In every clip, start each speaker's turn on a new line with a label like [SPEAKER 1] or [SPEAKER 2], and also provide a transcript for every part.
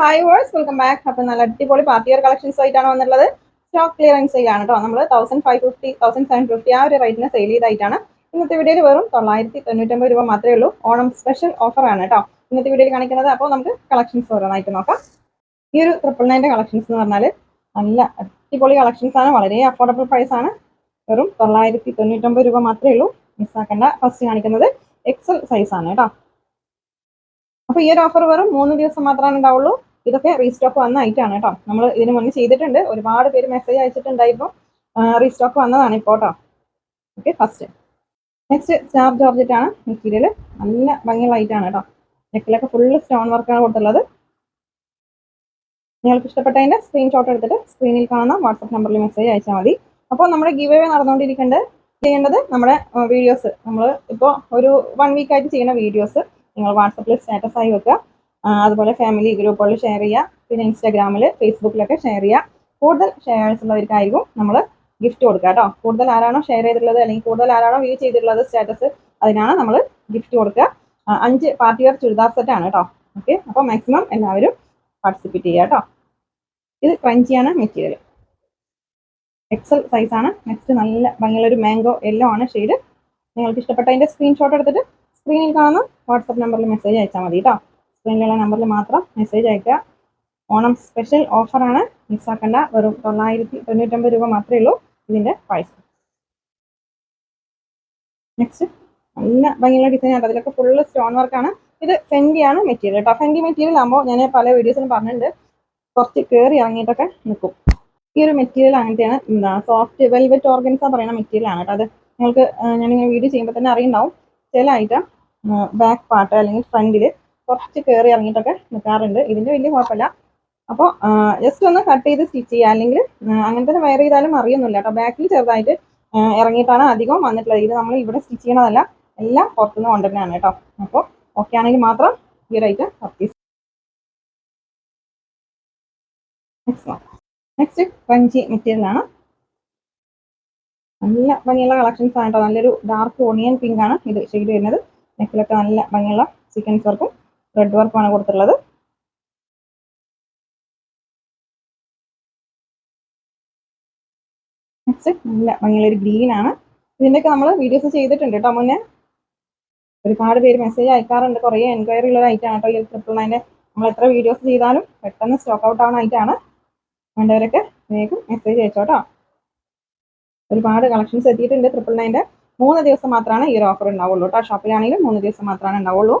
[SPEAKER 1] Hi verse welcome back അപ്പം നല്ല അടിപൊളി പാർട്ടിയർ കളക്ഷൻസ് ആയിട്ടാണ് വന്നിട്ടുള്ളത്. സ്റ്റോക്ക് ക്ലിയറൻസ് സെയിലാണ് കേട്ടോ നമ്മൾ thousand five fifty thousand seven fifty ആ ഒരു റേറ്റിന് സെയിൽ ചെയ്തായിട്ടാണ്. ഇന്നത്തെ വീഡിയോയിൽ വെറും തൊള്ളായിരത്തി തൊണ്ണൂറ്റൊമ്പത് രൂപ മാത്രമേ ഉള്ളൂ. ഓണം സ്പെഷ്യൽ ഓഫറാണ് കേട്ടോ ഇന്നത്തെ വീഡിയോയിൽ കാണിക്കുന്നത്. അപ്പോൾ നമുക്ക് കളക്ഷൻസ് ഓരോന്നായിട്ട് നോക്കാം. ഈ ഒരു ട്രിപ്പിൾ നയന്റെ കളക്ഷൻസ് എന്ന് പറഞ്ഞാൽ നല്ല അടിപൊളി കളക്ഷൻസ് ആണ്. വളരെ അഫോർഡബിൾ പ്രൈസ് ആണ്. വെറും തൊള്ളായിരത്തി തൊണ്ണൂറ്റൊമ്പത് രൂപ മാത്രമേ ഉള്ളൂ. മിസ്സാക്കേണ്ട ഫസ്റ്റ് കാണിക്കുന്നത് എക്സൽ സൈസ് ആണ് കേട്ടോ അപ്പോൾ ഈ ഒരു ഓഫർ വെറും മൂന്ന് ദിവസം മാത്രമാണ് ഉണ്ടാവുള്ളൂ. ഇതൊക്കെ റീസ്റ്റോക്ക് വന്ന കേട്ടോ. നമ്മൾ ഇതിന് മുന്നേ ചെയ്തിട്ടുണ്ട്. ഒരുപാട് പേര് മെസ്സേജ് അയച്ചിട്ടുണ്ടായിരുന്നു. റീസ്റ്റോക്ക് വന്നതാണ് ഇപ്പോൾ കേട്ടോ. Okay first next star georgette ആണ്. മെറ്റീരിയൽ നല്ല ഭംഗിയുള്ള ഐറ്റാണ് കേട്ടോ. നെക്കിലൊക്കെ ഫുള്ള് സ്റ്റോൺ വർക്കാണ് കൊടുത്തുള്ളത്. നിങ്ങൾക്ക് ഇഷ്ടപ്പെട്ടതിന്റെ സ്ക്രീൻഷോട്ട് എടുത്തിട്ട് സ്ക്രീനിൽ കാണുന്ന വാട്സപ്പ് നമ്പറിൽ മെസ്സേജ് അയച്ചാൽ മതി. അപ്പോൾ നമ്മുടെ ഗീവ് അവേ നടന്നുകൊണ്ടിരിക്കേണ്ടത് ചെയ്യേണ്ടത് നമ്മുടെ വീഡിയോസ് നമ്മൾ ഇപ്പോൾ ഒരു വൺ വീക്കായിട്ട് ചെയ്യുന്ന വീഡിയോസ് നിങ്ങൾ വാട്സപ്പിൽ സ്റ്റാറ്റസ് ആയി വെക്കുക. അതുപോലെ ഫാമിലി ഗ്രൂപ്പുകളിൽ ഷെയർ ചെയ്യുക. പിന്നെ ഇൻസ്റ്റാഗ്രാമിൽ ഫേസ്ബുക്കിലൊക്കെ ഷെയർ ചെയ്യുക. കൂടുതൽ ഷെയർസ് ഉള്ളവർക്കായിരിക്കും നമ്മൾ ഗിഫ്റ്റ് കൊടുക്കുക കേട്ടോ. കൂടുതൽ ആരാണോ ഷെയർ ചെയ്തിട്ടുള്ളത് അല്ലെങ്കിൽ കൂടുതൽ ആരാണോ വ്യൂ ചെയ്തിട്ടുള്ളത് സ്റ്റാറ്റസ് അതിനാണ് നമ്മൾ ഗിഫ്റ്റ് കൊടുക്കുക. അഞ്ച് പാർട്ടി വെയർ ചുരിദാർ സെറ്റാണ് കേട്ടോ. ഓക്കെ അപ്പോൾ മാക്സിമം എല്ലാവരും പാർട്ടിസിപ്പേറ്റ് ചെയ്യുക കേട്ടോ. ഇത് ക്രഞ്ചിയാണ് മെറ്റീരിയൽ എക്സൽ സൈസാണ് നെക്സ്റ്റ് നല്ല ഭംഗിയുള്ള ഒരു മാംഗോ യെല്ലോ ആണ് ഷെയ്ഡ് നിങ്ങൾക്ക് ഇഷ്ടപ്പെട്ടതിന്റെ സ്ക്രീൻഷോട്ട് എടുത്തിട്ട് സ്ക്രീനിൽ കാണുന്ന വാട്സപ്പ് നമ്പറിൽ മെസ്സേജ് അയച്ചാൽ മതി കേട്ടോ. സ്ക്രീനിലുള്ള നമ്പറിൽ മാത്രം മെസ്സേജ് അയക്കുക ഓണം സ്പെഷ്യൽ ഓഫറാണ് മിസ്സാക്കേണ്ട. വെറും തൊള്ളായിരത്തി തൊണ്ണൂറ്റൊമ്പത് രൂപ മാത്രമേ ഉള്ളൂ ഇതിന്റെ പ്രൈസ് നെക്സ്റ്റ് നല്ല ഭംഗിയുള്ള ഡിസൈൻ ആണ്. അതിലൊക്കെ ഫുള്ള് സ്റ്റോൺ വർക്കാണ് ഇത് ഫെൻഡിയാണ് മെറ്റീരിയൽ കേട്ടോ. ഫെൻഡി മെറ്റീരിയൽ ആകുമ്പോൾ ഞാൻ പല വീഡിയോസിലും പറഞ്ഞിട്ടുണ്ട്. കുറച്ച് കയറി ഇറങ്ങിയിട്ടൊക്കെ നിൽക്കും. ഈ ഒരു മെറ്റീരിയൽ അങ്ങനത്തെയാണ്. എന്താ സോഫ്റ്റ് വെൽവെറ്റ് ഓർഗൻസ പറയുന്ന മെറ്റീരിയൽ ആണ് കേട്ടോ. അത് നിങ്ങൾക്ക് ഞാനിങ്ങനെ വീഡിയോ ചെയ്യുമ്പോൾ തന്നെ അറിയുണ്ടാവും. ചില ഐറ്റം ബാക്ക് പാർട്ട് അല്ലെങ്കിൽ ഫ്രണ്ടിൽ കുറച്ച് കയറി ഇറങ്ങിയിട്ടൊക്കെ നിൽക്കാറുണ്ട് ഇതിന് വലിയ കുഴപ്പമില്ല. അപ്പോൾ ജസ്റ്റ് ഒന്ന് കട്ട് ചെയ്ത് സ്റ്റിച്ച് ചെയ്യുക. അല്ലെങ്കിൽ അങ്ങനെ തന്നെ വയർ ചെയ്താലും അറിയൊന്നുമില്ല കേട്ടോ. ബാക്കിൽ ചെറുതായിട്ട് ഇറങ്ങിയിട്ടാണ് അധികം വന്നിട്ടുള്ളത്. ഇത് നമ്മൾ ഇവിടെ സ്റ്റിച്ച് ചെയ്യണതല്ല. എല്ലാം പുറത്തുനിന്ന് കൊണ്ടുതന്നെയാണ് കേട്ടോ. അപ്പോൾ ഓക്കെ ആണെങ്കിൽ മാത്രം ഈ ഒരു item purchase next next crunchy material ആണ്. നല്ല ഭംഗിയുള്ള കളക്ഷൻസ് ആണ് കേട്ടോ. നല്ലൊരു ഡാർക്ക് ഓണിയൻ പിങ്ക് ആണ് ഇത് ഷെയ്ഡ് വരുന്നത്. നെക്കിലൊക്കെ നല്ല ഭംഗിയുള്ള സീക്വൻസ് വർക്കും റെഡ് വർക്കാണ് കൊടുത്തിട്ടുള്ളത്. നെക്സ്റ്റ് നല്ല ഗ്രീൻ ആണ്. ഇതിന്റെയൊക്കെ നമ്മൾ വീഡിയോസ് ചെയ്തിട്ടുണ്ട് കേട്ടോ മുന്നേ. ഒരുപാട് പേര് മെസ്സേജ് അയക്കാറുണ്ട്. കുറേ എൻക്വയറി ഉള്ള ഐറ്റാണ് കേട്ടോ ഈ ട്രിപ്പിൾ നയന്റെ നമ്മൾ എത്ര വീഡിയോസ് ചെയ്താലും പെട്ടെന്ന് സ്റ്റോക്ക് ഔട്ട് ആവുന്ന ഐറ്റാണ് വേണ്ടവരൊക്കെ വേഗം മെസ്സേജ് അയച്ചോട്ടോ ഒരുപാട് കളക്ഷൻസ് എത്തിയിട്ടുണ്ട് ട്രിപ്പിൾ നയന്റെ മൂന്ന് ദിവസം മാത്രമാണ് ഈ ഒരു ഓഫർ ഉണ്ടാവുള്ളൂ കേട്ടോ. ഷോപ്പിലാണെങ്കിലും മൂന്ന് ദിവസം മാത്രമാണ് ഉണ്ടാവുള്ളൂ.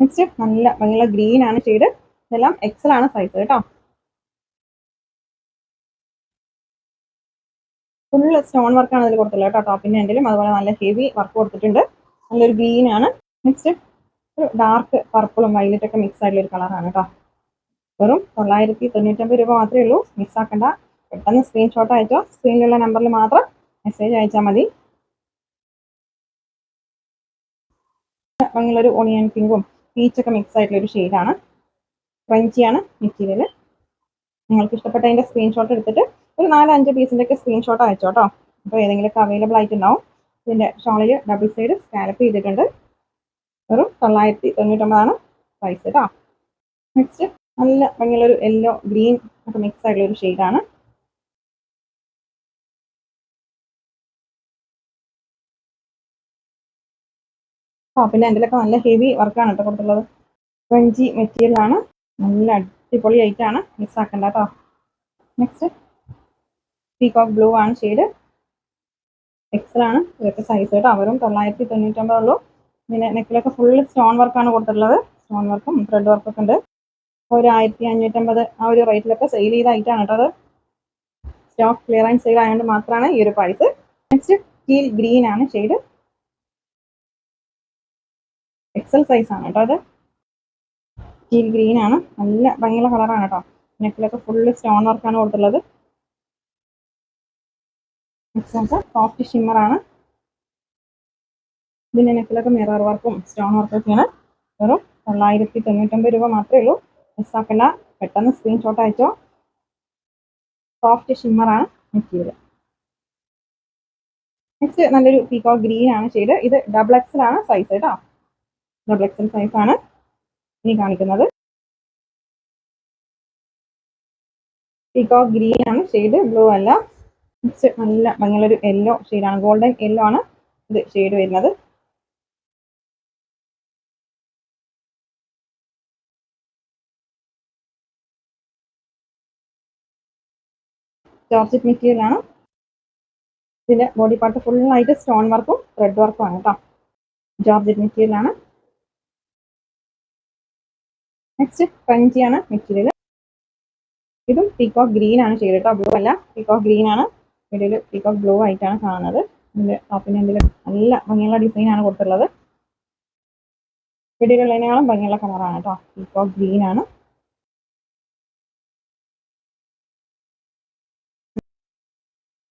[SPEAKER 1] നെക്സ്റ്റ് നല്ല ഭംഗിയുള്ള ഗ്രീൻ ആണ് ഷെയ്ഡ് ഇതെല്ലാം എക്സൽ ആണ് സൈസ് കേട്ടോ. ഫുള്ള് സ്റ്റോൺ ആണ് ഇതിൽ കൊടുത്തുള്ളത് കേട്ടോ ടോപ്പിന്റെ എൻഡിലും അതുപോലെ നല്ല ഹെവി വർക്ക് കൊടുത്തിട്ടുണ്ട്. നല്ലൊരു ഗ്രീൻ ആണ്. നെക്സ്റ്റ് ഒരു ഡാർക്ക് പർപ്പിളും വൈലറ്റ് ഒക്കെ മിക്സ് ആയിട്ടുള്ള ഒരു കളറാണ് കേട്ടോ. വെറും തൊള്ളായിരത്തി തൊണ്ണൂറ്റമ്പത് രൂപ മാത്രമേ ഉള്ളൂ. മിസ്സാക്കണ്ട പെട്ടെന്ന് സ്ക്രീൻഷോട്ട് അയച്ചോ. സ്ക്രീനിലുള്ള നമ്പറിൽ മാത്രം മെസ്സേജ് അയച്ചാൽ മതി. ഭംഗിയുള്ളൊരു ഓണിയൻ പിങ്കും പീച്ചൊക്കെ മിക്സ് ആയിട്ടുള്ള ഒരു ഷെയ്ഡാണ് ക്രഞ്ചിയാണ് മെറ്റീരിയൽ നിങ്ങൾക്ക് ഇഷ്ടപ്പെട്ടതിന്റെ സ്ക്രീൻഷോട്ട് എടുത്തിട്ട് ഒരു നാലഞ്ച് പീസിന്റെ ഒക്കെ സ്ക്രീൻഷോട്ട് അയച്ചോ കേട്ടോ അപ്പോൾ ഏതെങ്കിലുമൊക്കെ അവൈലബിൾ ആയിട്ടുണ്ടാവും. ഇതിന്റെ ഷോളിൽ ഡബിൾ സൈഡ് സ്കാലപ്പ് ചെയ്തിട്ടുണ്ട്. വെറും തൊള്ളായിരത്തി തൊണ്ണൂറ്റൊമ്പതാണ് പ്രൈസ് കേട്ടോ നെക്സ്റ്റ് നല്ല ഭംഗിയുള്ളൊരു യെല്ലോ ഗ്രീൻ ഒക്കെ മിക്സ് ആയിട്ടുള്ള ഒരു ഷെയ്ഡാണ് ടോപ്പിന്റെ എൻഡിലൊക്കെ നല്ല ഹെവി വർക്കാണ് കേട്ടോ കൊടുത്തുള്ളത് ക്രഞ്ചി മെറ്റീരിയലാണ് നല്ല അടിപൊളി ആയിട്ടാണ് മിസ്സാക്കണ്ട കേട്ടോ നെക്സ്റ്റ് പീകോക്ക് ബ്ലൂ ആണ് ഷെയ്ഡ് എക്സൽ ആണ് ഇതൊക്കെ സൈസ് കേട്ടോ. അവരും തൊള്ളായിരത്തി തൊണ്ണൂറ്റൊമ്പത് ഉള്ളൂ. പിന്നെ നെക്കിലൊക്കെ ഫുള്ള് സ്റ്റോൺ വർക്കാണ് കൊടുത്തിട്ടുള്ളത്. സ്റ്റോൺ വർക്കും ത്രെഡ് വർക്കൊക്കെ ഉണ്ട് ഒരു ആയിരത്തി അഞ്ഞൂറ്റമ്പത് ആ ഒരു റേറ്റിലൊക്കെ സെയിൽ ചെയ്ത ഐറ്റമാണ് കേട്ടോ അത്. സ്റ്റോക്ക് ക്ലിയറൻസ് സെയിൽ ആയതുകൊണ്ട് മാത്രമാണ് ഈ ഒരു പ്രൈസ് നെക്സ്റ്റ് ടീൽ ഗ്രീൻ ആണ് ഷെയ്ഡ് എക്സൽ സൈസ് ആണ് കേട്ടോ അത്. സ്റ്റീൽ ഗ്രീൻ ആണ്. നല്ല ഭംഗിയുള്ള കളറാണ് കേട്ടോ. നെക്കിലൊക്കെ ഫുള്ള് സ്റ്റോൺ വർക്കാണ് കൊടുത്തുള്ളത് സോഫ്റ്റ് ഷിമ്മർ ആണ്. ഇതിന്റെ നെക്കിലൊക്കെ മിറർ വർക്കും സ്റ്റോൺ വർക്കും ഒക്കെയാണ് വെറും തൊള്ളായിരത്തി തൊണ്ണൂറ്റൊമ്പത് രൂപ മാത്രമേ ഉള്ളൂ. മിസ്സാക്കണ്ട പെട്ടെന്ന് സ്ക്രീൻഷോട്ട് അയച്ചോ. സോഫ്റ്റ് ആണ് മെറ്റീരിയൽ നെക്സ്റ്റ് നല്ലൊരു പീക്കോ ഗ്രീൻ ആണ് ഷെയ്ഡ് ഇത് ഡബിൾ എക്സൽ ആണ് സൈസ് കേട്ടോ. ഡബിൾ എക്സൽ ആണ് ഇനി കാണിക്കുന്നത്. പീകോക്ക് ഗ്രീൻ ആണ് ഷെയ്ഡ് ബ്ലൂ അല്ല. നല്ല ഭംഗിയുള്ളൊരു യെല്ലോ ഷെയ്ഡാണ് ഗോൾഡൻ യെല്ലോ ആണ് ഇത് ഷെയ്ഡ് വരുന്നത്. ജോർജറ്റ് മെറ്റീരിയൽ ആണ്. ഇതിന്റെ ബോഡി പാർട്ട് ഫുള്ളായിട്ട് സ്റ്റോൺ വർക്കും റെഡ് വർക്കും ആണ് കേട്ടോ. ജോർജറ്റ് മെറ്റീരിയൽ ആണ്. നെക്സ്റ്റ് ക്രഞ്ചി ആണ് മെറ്റീരിയൽ ഇതും പീകോക്ക് ഗ്രീൻ ആണ് ചെയ്തത് കേട്ടോ. ബ്ലൂ അല്ല പീകോക്ക് ഗ്രീൻ ആണ്. ഇതിൽ ഓഫ് ബ്ലൂ ആയിട്ടാണ് കാണുന്നത്. ഇതിന്റെ ടോപ്പിന്റെ എന്തെങ്കിലും നല്ല ഭംഗിയുള്ള ഡിസൈൻ ആണ് കൊടുത്തിട്ടുള്ളത്. വീഡിയോയിലുള്ളതിനേക്കാളും ഭംഗിയുള്ള കളറാണ് കേട്ടോ. പീകോക്ക് ഗ്രീൻ ആണ്.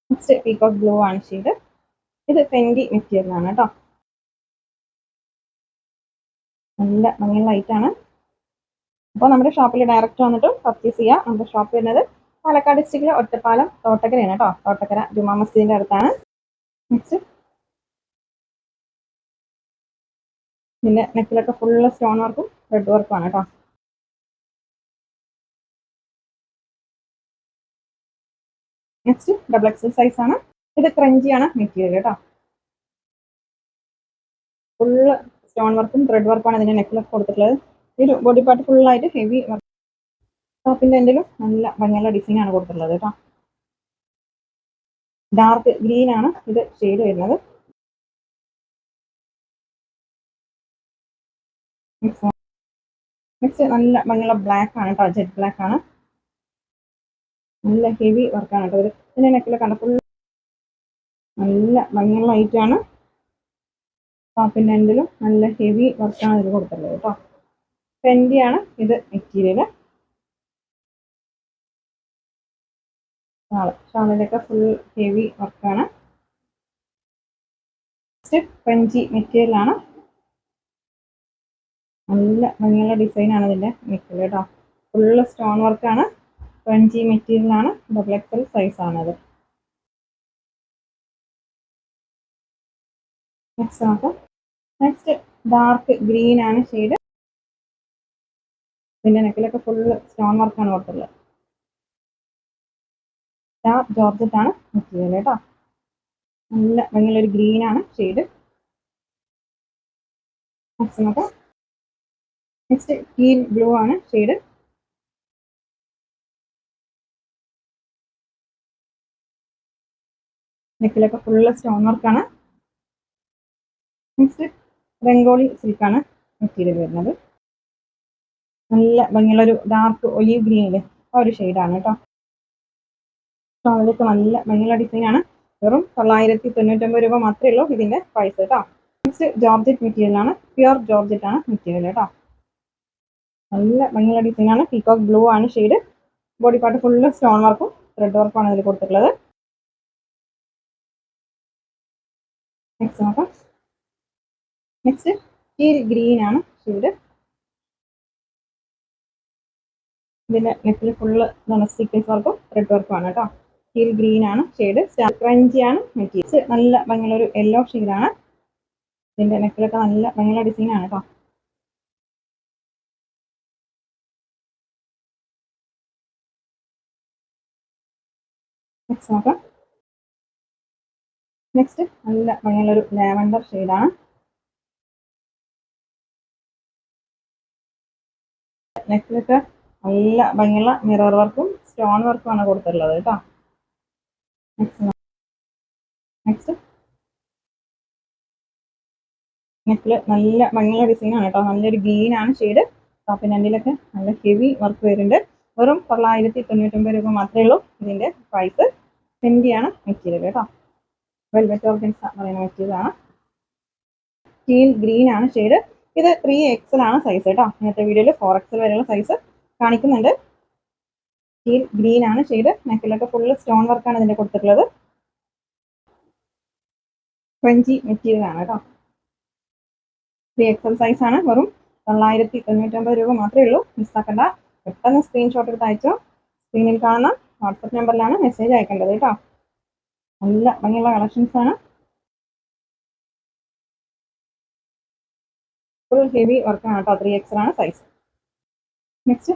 [SPEAKER 1] നെക്സ്റ്റ് പീകോക്ക് ബ്ലൂ ആണ് ഷെയ്ഡ് ഇത് ഫെൻഡി മെറ്റീരിയലാണ് കേട്ടോ. നല്ല ഭംഗിയുള്ള ലൈറ്റാണ് അപ്പോൾ നമ്മുടെ ഷോപ്പിൽ ഡയറക്റ്റ് വന്നിട്ട് പർച്ചേസ് ചെയ്യുക നമ്മുടെ ഷോപ്പ് വരുന്നത് പാലക്കാട് ഡിസ്ട്രിക്റ്റിലെ ഒറ്റപ്പാലം തോട്ടക്കരയാണ് കേട്ടോ. തോട്ടക്കര ജുമാ മസ്ജിദിന്റെ അടുത്താണ്. നെക്സ്റ്റ് പിന്നെ നെക്കിലൊക്കെ ഫുള്ള് സ്റ്റോൺ വർക്കും റെഡ് വർക്കും ആണ് കേട്ടോ. നെക്സ്റ്റ് ഡബിൾ എക്സൽ സൈസ് ആണ്. ഇത് ക്രഞ്ചി ആണ് മെറ്റീരിയൽ കേട്ടോ. ഫുള്ള് സ്റ്റോൺ വർക്കും ത്രെഡ് വർക്കും ആണ് ഇതിന്റെ നെക്കിലൊക്കെ കൊടുത്തിട്ടുള്ളത്. ഈ ബോഡി പാർട്ട് ഫുള്ളായിട്ട് ഹെവി വർക്ക് ടോപ്പിന്റെ എന്തെങ്കിലും? നല്ല ഭംഗിയുള്ള ഡിസൈനാണ് കൊടുത്തിട്ടുള്ളത് കേട്ടോ. ഡാർക്ക് ഗ്രീൻ ആണ് ഇത് ഷെയ്ഡ് വരുന്നത്. നെക്സ്റ്റ് നല്ല ഭംഗിയുള്ള ബ്ലാക്ക് ആണ് കേട്ടോ ജെറ്റ് ബ്ലാക്ക് ആണ്. നല്ല ഹെവി വർക്കാണ് കേട്ടോ ഇത്. ഇതിന്റെ നെക്കിലെ കണ്ട ഫുൾ നല്ല ഭംഗിയുള്ള ആണ്. ടോപ്പിന്റെ എൻഡിലും നല്ല ഹെവി വർക്കാണ് ഇതിൽ കൊടുത്തിട്ടുള്ളത് കേട്ടോ ഫെൻഡി ആണ് ഇത് മെറ്റീരിയൽ ഷാൾ ഷാളിലൊക്കെ ഫുൾ ഹെവി വർക്കാണ് ഫ്രഞ്ചി മെറ്റീരിയലാണ് നല്ല ഭംഗിയുള്ള ഡിസൈനാണ് ആണ് ഇതിന്റെ മെറ്റീരിയൽ കേട്ടോ ഫുള്ള് സ്റ്റോൺ വർക്കാണ് ഫ്രഞ്ചി മെറ്റീരിയലാണ് ഡബിൾ എക്സൽ സൈസ് ആണത് നെക്സ്റ്റ് നോക്കാം. നെക്സ്റ്റ് ഡാർക്ക് ഗ്രീൻ ആണ് ഷെയ്ഡ് ഇതിന്റെ നെക്കിലൊക്കെ ഫുള്ള് സ്റ്റോൺ വർക്കാണ് കൊടുത്തുള്ളത് ജോർജറ്റ് ആണ് മെറ്റീരിയൽ കേട്ടോ. നല്ല ഗ്രീൻ ആണ് ഷെയ്ഡ് നെക്സ്റ്റ് ടീൽ ബ്ലൂ ആണ് ഷെയ്ഡ് നെക്കിലൊക്കെ ഫുള്ള് സ്റ്റോൺ വർക്കാണ് നെക്സ്റ്റ് റംഗോളി സിൽക്കാണ് മെറ്റീരിയൽ വരുന്നത്. നല്ല ഭംഗിയുള്ളൊരു ഡാർക്ക് ഒലീവ് ഗ്രീനിൽ ആ ഒരു ഷെയ്ഡാണ് കേട്ടോ. ഷോളിലൊക്കെ നല്ല ഭംഗിയുള്ള ഡിസൈനാണ് വെറും തൊള്ളായിരത്തി തൊണ്ണൂറ്റൊമ്പത് രൂപ മാത്രമേ ഉള്ളൂ ഇതിന്റെ പ്രൈസ് കേട്ടോ. നെക്സ്റ്റ് ജോർജറ്റ് മെറ്റീരിയൽ ആണ്. പ്യുർ ജോർജറ്റ് ആണ് മെറ്റീരിയൽ കേട്ടോ. നല്ല ഭംഗിയുള്ള ഡിസൈനാണ് പീകോക്ക് ബ്ലൂ ആണ് shade body part full stone വർക്കും ത്രെഡ് വർക്കും ആണ് ഇതിൽ കൊടുത്തിട്ടുള്ളത്. നെക്സ്റ്റ് നോക്കാം. നെക്സ്റ്റ് ഈ ഗ്രീൻ ആണ് ഷെയ്ഡ് ഇതിന്റെ നെക്കിൽ ഫുള്ള് സീക്വൻസ് വർക്കും റെഡ് വർക്കും ആണ് കേട്ടോ. ഹീൽ ഗ്രീൻ ആണ് ഷെയ്ഡ് ക്രഞ്ചി ആണ് മെറ്റീരിയൽസ് നല്ല ഭംഗിയുള്ള ഒരു യെല്ലോ ആണ്. ഇതിന്റെ നെക്കിലൊക്കെ നല്ല ഭംഗിയുള്ള ഡിസൈൻ ആണ് കേട്ടോ. നെക്സ്റ്റ് നോക്കാം. നെക്സ്റ്റ് നല്ല ഭംഗിയുള്ള ഒരു ലാവൻഡർ ഷെയ്ഡാണ് നെക്കിലൊക്കെ നല്ല ഭംഗിയുള്ള മിറർ വർക്കും സ്റ്റോൺ വർക്കും ആണ് കൊടുത്തിട്ടുള്ളത് കേട്ടോ. നെക്സ്റ്റ് നെക്സ്റ്റ് നെക്കിൽ നല്ല ഭംഗിയുള്ള ഡിസൈൻ ആണ് കേട്ടോ. നല്ലൊരു ഗ്രീൻ ആണ് ഷെയ്ഡ് ടോപ്പിന്റെ എൻഡിലൊക്കെ നല്ല ഹെവി വർക്ക് വരുന്നുണ്ട്. വെറും തൊള്ളായിരത്തി തൊണ്ണൂറ്റൊമ്പത് രൂപ മാത്രമേ ഉള്ളൂ ഇതിന്റെ പ്രൈസ് ആണ് മെറ്റീരിയൽ കേട്ടോ. വെൽവെറ്റ് ഓർഗൻസ് പറയുന്ന മെറ്റീരിയൽ ആണ്. സ്റ്റീൽ ഗ്രീൻ ആണ് ഷെയ്ഡ് ഇത് ത്രീ എക്സൽ ആണ് സൈസ് കേട്ടോ. ഇന്നത്തെ വീഡിയോയിൽ ഫോർ എക്സൽ വരെയുള്ള സൈസ് കാണിക്കുന്നുണ്ട്. സ്റ്റീൽ ഗ്രീൻ ആണ് ഷെയ്ഡ്. നെക്കിലൊക്കെ ഫുള്ള് സ്റ്റോൺ വർക്കാണ് ഇതിന്റെ കൊടുത്തിട്ടുള്ളത്. ഫ്രഞ്ചി മെറ്റീരിയൽ ആണ് കേട്ടോ. ത്രീ എക്സൽ സൈസ് ആണ്. വെറും തൊള്ളായിരത്തി തൊണ്ണൂറ്റൊമ്പത് രൂപ മാത്രമേ ഉള്ളൂ. മിസ്സാക്കണ്ട പെട്ടെന്ന് സ്ക്രീൻഷോട്ട് എടുത്ത് അയച്ചോ. സ്ക്രീനിൽ കാണുന്ന വാട്സപ്പ് നമ്പറിലാണ് മെസ്സേജ് അയക്കേണ്ടത് കേട്ടോ. നല്ല ഭംഗിയുള്ള കളക്ഷൻസ് ആണ്. ഫുൾ ഹെവി വർക്കാണ് കേട്ടോ. ത്രീ എക്സൽ ആണ് സൈസ് നെക്സ്റ്റ്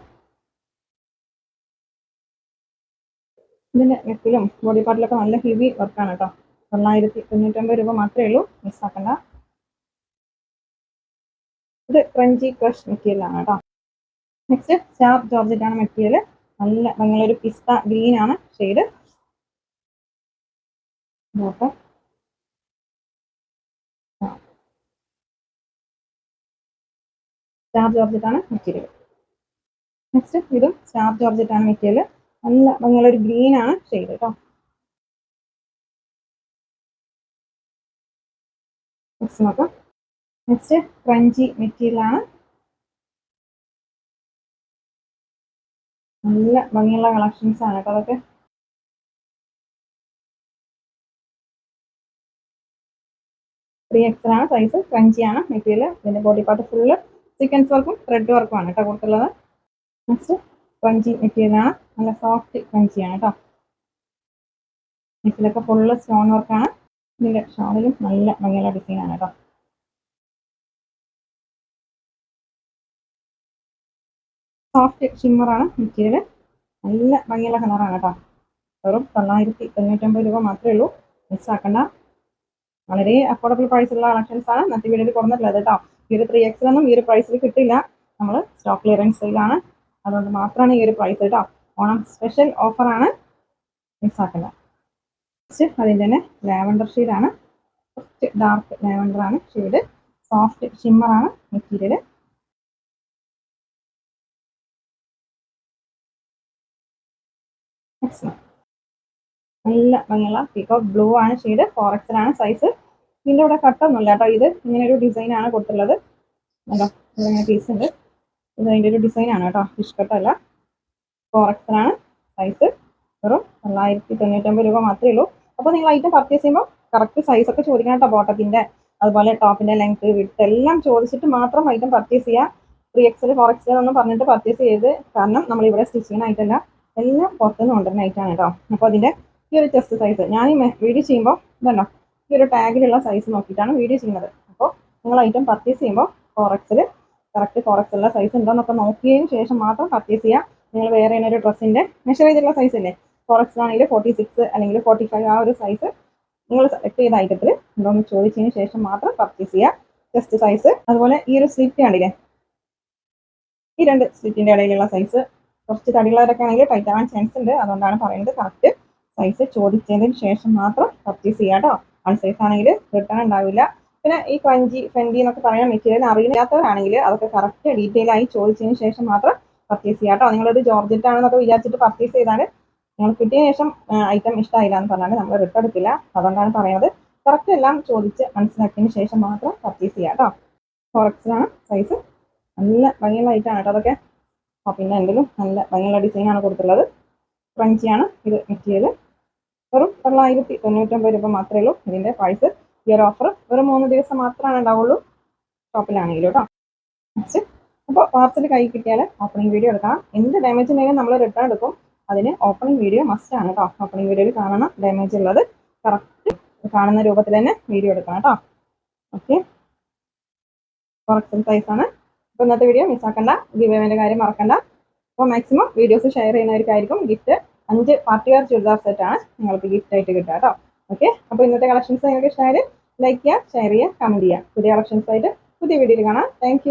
[SPEAKER 1] ഇതിന്റെ നെക്കിലും ബോഡി പാർട്ടിലൊക്കെ നല്ല ഹെവി വർക്കാണ് കേട്ടോ തൊള്ളായിരത്തി തൊണ്ണൂറ്റൊമ്പത് രൂപ മാത്രമേ ഉള്ളൂ. മിസ്സാക്കണ്ട ഇത് ക്രഞ്ചി ക്രഷ് മെറ്റീരിയൽ ആണ് കേട്ടോ നെക്സ്റ്റ് ചാപ്പ് ജോർജറ്റ് ആണ് മെറ്റീരിയൽ നല്ല നിങ്ങളൊരു പിസ്ത ഗ്രീൻ ആണ് ഷെയ്ഡ് നോക്കാം. സ്റ്റാർ ജോർജറ്റ് ആണ് മെറ്റീരിയൽ നെക്സ്റ്റ് ഇതും സ്റ്റാർ ജോർജറ്റ് ആണ് മെറ്റീരിയൽ നല്ല ഭംഗിയുള്ള ഒരു ഗ്രീൻ ആണ് ഷെയ്ഡ് കേട്ടോ നെക്സ്റ്റ് നോക്കാം. നെക്സ്റ്റ് ക്രഞ്ചി മെറ്റീരിയൽ ആണ്. നല്ല ഭംഗിയുള്ള കളക്ഷൻസ് ആണ് കേട്ടോ അതൊക്കെ. ത്രീ എക്സൽ ആണ് സൈസ് ക്രഞ്ചി ആണ്. മെറ്റീരിയൽ ഇതിന്റെ ബോഡി പാർട്ട് ഫുള്ള് സീക്വൻസ് വർക്കും ത്രെഡ് വർക്കും ആണ് കേട്ടോ കൊടുത്തുള്ളത് നെക്സ്റ്റ് ക്രഞ്ചി മെറ്റീരിയൽ ആണ്. നല്ല സോഫ്റ്റ് ക്രഞ്ചി ആണ് കേട്ടോ നെക്കിലൊക്കെ ഫുള്ള് സ്റ്റോൺ വർക്കാണ് ഇതിന്റെ ഷാളിലും നല്ല ഭംഗിയുള്ള ഡിസൈനാണ് കേട്ടോ സോഫ്റ്റ് ഷിമ്മറാണ് മെറ്റീരിയൽ നല്ല ഭംഗിയുള്ള കളറാണ് കേട്ടോ വെറും തൊള്ളായിരത്തി തൊണ്ണൂറ്റൊമ്പത് രൂപ മാത്രമേ ഉള്ളൂ. മിസ്സാക്കണ്ട വളരെ അഫോർഡബിൾ പ്രൈസുള്ള കളക്ഷൻസ് ആണ്. ഇന്നത്തെ വീഡിയോയിൽ കൊടുത്തിട്ടുള്ളത് കേട്ടോ ഈ ഒരു ത്രീ എക്സിലൊന്നും ഈ ഒരു പ്രൈസിൽ കിട്ടില്ല. നമ്മൾ സ്റ്റോക്ക് ക്ലിയറൻസ് സെയിലാണ് അതുകൊണ്ട് മാത്രമാണ് ഈ ഒരു പ്രൈസ് കേട്ടോ. ഓണം സ്പെഷ്യൽ ഓഫറാണ് മിസ്സാക്കണ്ട നെക്സ്റ്റ് അതിന്റെ തന്നെ ലാവൻഡർ ഷെയ്ഡാണ് കുറച്ച് ഡാർക്ക് ലാവൻഡർ ആണ് ഷെയ്ഡ് സോഫ്റ്റ് ഷിമ്മറാണ് മെറ്റീരിയൽ നല്ല ഭംഗിയുള്ള പീക്കോക്ക് ബ്ലൂ ആണ് ഷെയ്ഡ് ഫോർ സൈസ് ഇതിന്റെ കൂടെ കട്ടൊന്നുമില്ല കേട്ടോ. ഇത് ഇങ്ങനെ ഒരു ഡിസൈനാണ് കൊടുത്തുള്ളത് കേട്ടോ ഇങ്ങനെ പീസ് ഉണ്ട്. ഇത് അതിന്റെ ഒരു ഡിസൈൻ ആണ് കേട്ടോ. ഫിഷ് കട്ടല്ല ഫോറക്സറാണ് സൈസ് വെറും തൊള്ളായിരത്തി തൊണ്ണൂറ്റൊമ്പത് രൂപ മാത്രമേ ഉള്ളൂ. അപ്പോൾ നിങ്ങൾ ഐറ്റം പർച്ചേസ് ചെയ്യുമ്പോൾ കറക്റ്റ് സൈസൊക്കെ ചോദിക്കണം കേട്ടോ ബോട്ടത്തിന്റെ അതുപോലെ ടോപ്പിന്റെ ലെങ്ത് വിട്ട് എല്ലാം ചോദിച്ചിട്ട് മാത്രം ഐറ്റം പർച്ചേസ് ചെയ്യുക. ത്രീ എക്സൽ ഫോർ എക്സൽ എന്നൊന്നും പറഞ്ഞിട്ട് പർച്ചേസ് ചെയ്ത് കാരണം നമ്മൾ ഇവിടെ സ്റ്റിച്ച് ചെയ്യുന്ന ഐറ്റമല്ല എല്ലാം പുറത്തുനിന്ന് കൊണ്ടുവരുന്ന ഐറ്റമാണ് കേട്ടോ. അപ്പോൾ അതിന്റെ ഈ ഒരു ചെസ്റ്റ് സൈസ് ഞാൻ ഈ വീഡിയോ ചെയ്യുമ്പോൾ ഇതല്ലോ ഈ ഒരു ടാഗിലുള്ള സൈസ് നോക്കിയിട്ടാണ് വീഡിയോ ചെയ്യുന്നത്. അപ്പോൾ നിങ്ങൾ ഐറ്റം പർച്ചേസ് ചെയ്യുമ്പോൾ ഫോർ എക്സിൽ കറക്റ്റ് കുറച്ച് ഉള്ള സൈസ് ഉണ്ടോന്നൊക്കെ നോക്കിയതിന് ശേഷം മാത്രം പർച്ചേസ് ചെയ്യുക നിങ്ങൾ വേറെ ഒരു ഡ്രസ്സിന്റെ മെഷർ ചെയ്തിട്ടുള്ള സൈസ് അല്ലേ കുറച്ച് ആണെങ്കിൽ ഫോർട്ടി സിക്സ് അല്ലെങ്കിൽ ഫോർട്ടി ഫൈവ് ആ ഒരു സൈസ് നിങ്ങൾ സെലക്ട് ചെയ്ത ഐറ്റത്തിൽ ഉണ്ടോന്ന് ചോദിച്ചതിന് ശേഷം മാത്രം പർച്ചേസ് ചെയ്യുക ചെസ്റ്റ് സൈസ് അതുപോലെ ഈ ഒരു സ്ലിറ്റ് കണ്ടില്ലേ? ഈ രണ്ട് സ്ലിറ്റിന്റെ ഇടയിലുള്ള സൈസ് കുറച്ച് തടിയുള്ളവരൊക്കെ ആണെങ്കിൽ ടൈറ്റ് ആവാൻ ചാൻസ് ഉണ്ട്. അതുകൊണ്ടാണ് പറയുന്നത് കറക്റ്റ് സൈസ് ചോദിച്ചതിന് ശേഷം മാത്രം പർച്ചേസ് ചെയ്യാം കേട്ടോ വൺ സൈസ് ആണെങ്കിൽ റിട്ടേൺ ഉണ്ടാവില്ല. പിന്നെ ഈ ക്രഞ്ചി ഫെൻഡി എന്നൊക്കെ പറയുന്ന മെറ്റീരിയൽ അറിയില്ലാത്തവരാണെങ്കിൽ അതൊക്കെ കറക്റ്റ് ഡീറ്റെയിൽ ആയി ചോദിച്ചതിന് ശേഷം മാത്രം പർച്ചേസ് ചെയ്യാം കേട്ടോ. നിങ്ങളൊരു ജോർജറ്റ് ആണെന്നൊക്കെ വിചാരിച്ചിട്ട് പർച്ചേസ് ചെയ്താൽ നിങ്ങൾ കിട്ടിയ ശേഷം ഐറ്റം ഇഷ്ടമായില്ല എന്ന് പറഞ്ഞാൽ നമ്മൾ റിട്ടേൺ എടുക്കില്ല. അതുകൊണ്ടാണ് പറയുന്നത്. കറക്റ്റ് എല്ലാം ചോദിച്ച് മനസ്സിലാക്കിയതിന് ശേഷം മാത്രം പർച്ചേസ് ചെയ്യാം കേട്ടോ. ഫോറക്സിലാണ് സൈസ് നല്ല ഭംഗിയുള്ള ഐറ്റമാണ് കേട്ടോ അതൊക്കെ. പിന്നെ എന്തെങ്കിലും നല്ല ഭംഗിയുള്ള ഡിസൈനാണ് കൊടുത്തിട്ടുള്ളത്. ക്രഞ്ചിയാണ് ഇത് മെറ്റീരിയൽ വെറും തൊള്ളായിരത്തി തൊണ്ണൂറ്റൊമ്പത് രൂപ മാത്രമേ ഉള്ളൂ ഇതിന്റെ പ്രൈസ് ഈ ഒരു ഓഫർ ഒരു മൂന്ന് ദിവസം മാത്രമാണ് ഉണ്ടാവുള്ളൂ ഷോപ്പിലാണെങ്കിലും കേട്ടോ അപ്പോൾ പാർസൽ കൈ കിട്ടിയാൽ ഓപ്പണിംഗ് വീഡിയോ എടുക്കാം എന്ത് ഡാമേജ് ഉണ്ടെങ്കിലും നമ്മൾ റിട്ടേൺ എടുക്കും. അതിന് ഓപ്പണിംഗ് വീഡിയോ മസ്റ്റ് ആണ് കേട്ടോ ഓപ്പണിംഗ് വീഡിയോയിൽ കാണണം ഡാമേജ് ഉള്ളത്. കറക്റ്റ് കാണുന്ന രൂപത്തിൽ തന്നെ വീഡിയോ എടുക്കണം കേട്ടോ ഓക്കെ കുറച്ചും സൈസാണ് അപ്പോൾ ഇന്നത്തെ വീഡിയോ മിസ്സാക്കണ്ട ഗിവേവിന്റെ കാര്യം മറക്കണ്ട. അപ്പോൾ മാക്സിമം വീഡിയോസ് ഷെയർ ചെയ്യുന്നവർക്കായിരിക്കും ഗിഫ്റ്റ് അഞ്ച് പാർട്ടിക്കാർ ചുരിദാർ സെറ്റാണ് നിങ്ങൾക്ക് ഗിഫ്റ്റ് ആയിട്ട് കിട്ടുക കേട്ടോ ഓക്കെ അപ്പോൾ ഇന്നത്തെ കളക്ഷൻസ് നിങ്ങൾക്ക് ഇഷ്ടമായാൽ ലൈക്ക് ചെയ്യുക ഷെയർ ചെയ്യുക കമന്റ് ചെയ്യുക പുതിയ കളക്ഷൻസ് ആയിട്ട് പുതിയ വീഡിയോയിൽ കാണാം. താങ്ക്